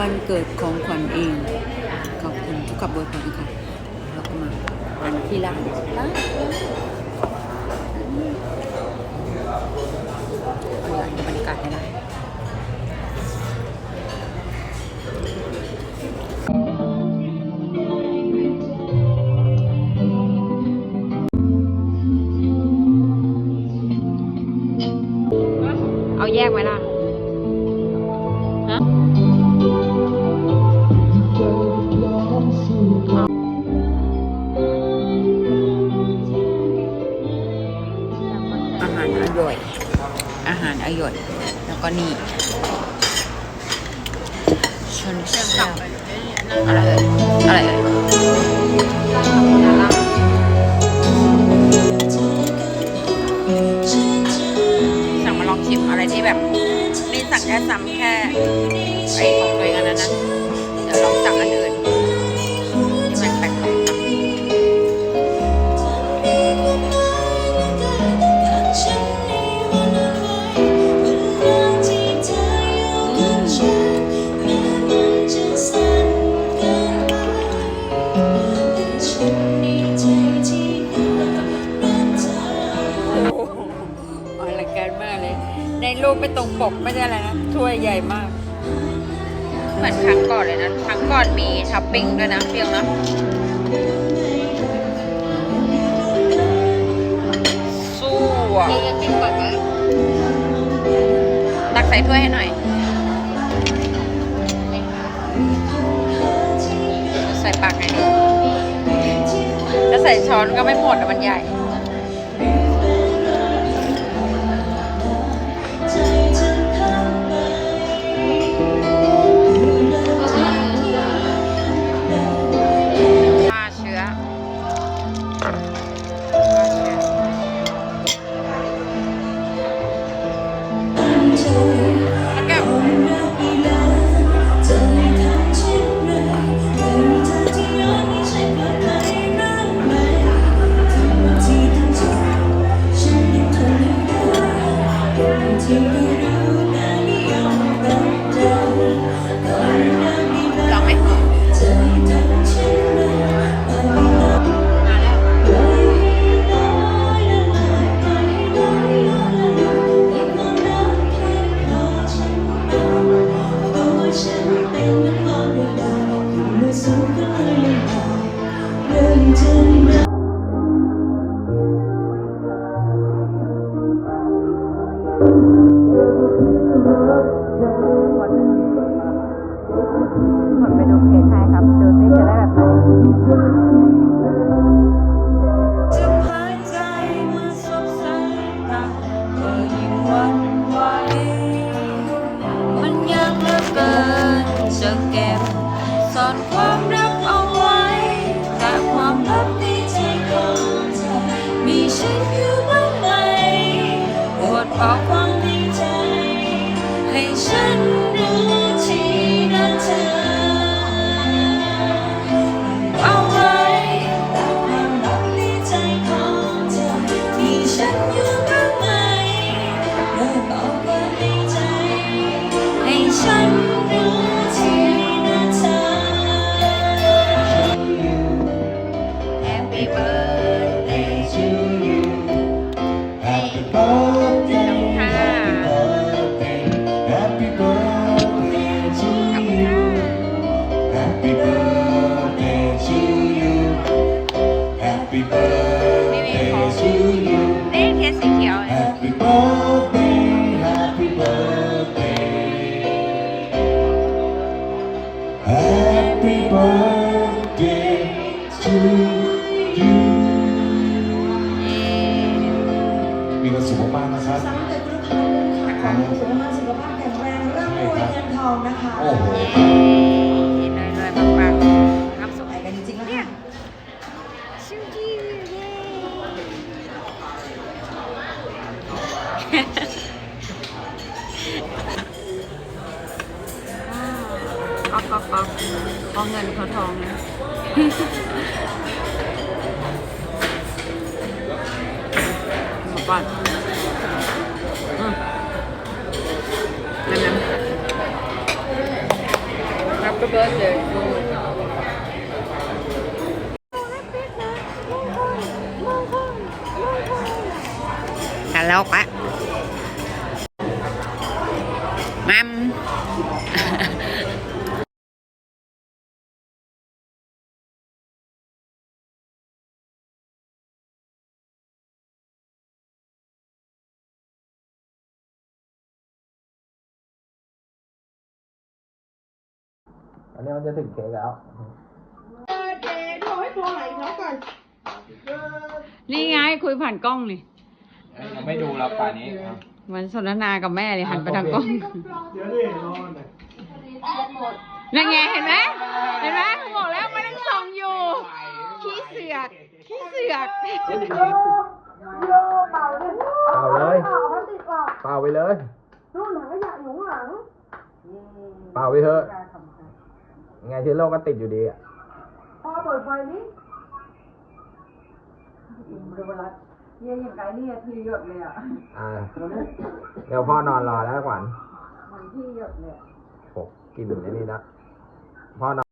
วันเกิดของขวัญเอง ขอบคุณทุกขับบอร์ขวัญค่ะเราก็มาอันที่ร้านร้านเอาอย่างบรรยากาศให้ได้เอาแยกไว้ล่ะ อาหารอร่อยแล้วก็นี่ชนเซลอะไรเอ่ยอะไรเอ่ยสั่งมาลองชิมอะไรที่แบบนี่สั่งแค่ซ้ำแค่ไอของตัวเองอันนั้นนะเดี๋ยวลองสั่งอันอื่น ในรูปไม่ตรงปกไม่ได้อะไรนะถ้วยใหญ่มาก เหมือนครั้งก่อนเลยนะครั้งก่อนมีท็อปปิ้งด้วยนะเพียงนะสู้อะกินก่อนไหมตักใส่ถ้วยให้หน่อย ใส่ปากไงดีแล้วใส่ช้อนก็ไม่หมดอะมันใหญ่ หม มีความสุขมากๆนะครับสำหรับเด็กทุกคนค่ะขอให้สุขภาพสุขภาพแข็งแรงร่ำรวยเงินทองนะคะโอ้โหเย้เลยเลยปังๆครับสุขไปกันจริงๆแล้วค่ะชิวจิวเย้ก๊อกก๊อกก๊อกเอาเงินเขาทองนะ มาก่อนอืมนั่นๆ birthday ฮัล อันนี้มันจะถึงเค้กแล้ว นี่ไงคุยผ่านกล้องนี่ยังไม่ดูแล้วป่านนี้ครับมันสนทนากับแม่เลยหันไปทางกล้องนั่นไงเห็นไหมเห็นไหมบอกแล้วมันต้องส่องอยู่ ขี้เสือกขี้เสือกเป่าเลยเป่าไปเลยนู่นถังขยะอยู่ข้างหลังเป่าไปเถอะ ไงเชื้อโรคก็ติดอยู่ดีอะเยี่ยอย่างไรเนี่ยทีหยดเลยอะอ่าเดี๋ยวพ่อนอนรอแล้วขวัญมันที่หยดเลยโหกลินในนี่นะพ่อนอน